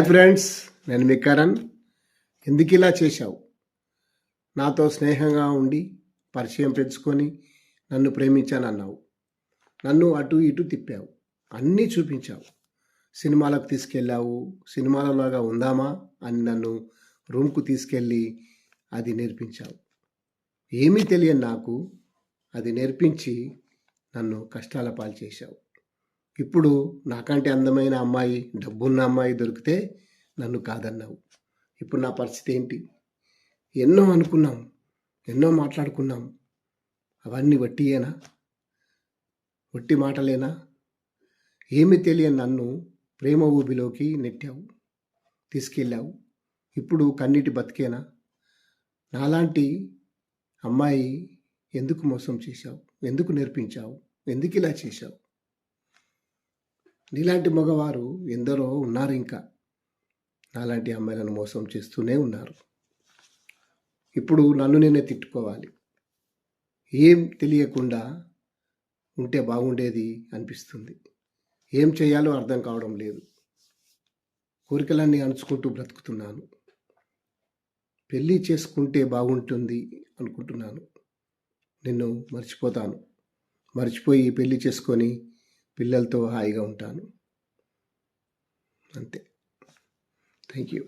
Hi friends నేను మీ కరణ్. ఎందుకు ఇలా చేశావు? నాతో స్నేహంగా ఉండి పరిచయం పెంచుకొని నన్ను ప్రేమించానన్నావు. నన్ను అటు ఇటు తిప్పావు. అన్నీ చూపించావు. సినిమాలకు తీసుకెళ్ళావు. సినిమాలలాగా ఉందామా అని నన్ను రూమ్కు తీసుకెళ్ళి అది నేర్పించావు. ఏమీ తెలియని నాకు అది నేర్పించి నన్ను కష్టాల పాలు చేశావు. ఇప్పుడు నాకంటే అందమైన అమ్మాయి డబ్బున్న అమ్మాయి దొరికితే నన్ను కాదన్నావు. ఇప్పుడు నా పరిస్థితి ఏంటి? ఎన్నో అనుకున్నాం ఎన్నో మాట్లాడుకున్నాం. అవన్నీ వట్టియేనా? వట్టి మాటలేనా? ఏమి తెలియని నన్ను ప్రేమ ఊబిలోకి నెట్టావు తీసుకెళ్ళావు. ఇప్పుడు కన్నీటి బతికేనా? నాలాంటి అమ్మాయి ఎందుకు మోసం చేశావు? ఎందుకు నేర్పించావు? ఎందుకు ఇలా చేశావు? నీలాంటి మగవారు ఎందరో ఉన్నారు ఇంకా. నాలాంటి అమ్మాయిలను మోసం చేస్తూనే ఉన్నారు. ఇప్పుడు నన్ను నేనే తిట్టుకోవాలి. ఏం తెలియకుండా ఉంటే బాగుండేది అనిపిస్తుంది. ఏం చేయాలో అర్థం కావడం లేదు. కోరికలన్నీ అణుచుకుంటూ బ్రతుకుతున్నాను. పెళ్ళి చేసుకుంటే బాగుంటుంది అనుకుంటున్నాను. నిన్ను మర్చిపోతాను. మర్చిపోయి పెళ్ళి చేసుకొని పిల్లలతో హాయిగా ఉంటాను. అంతే. Thank you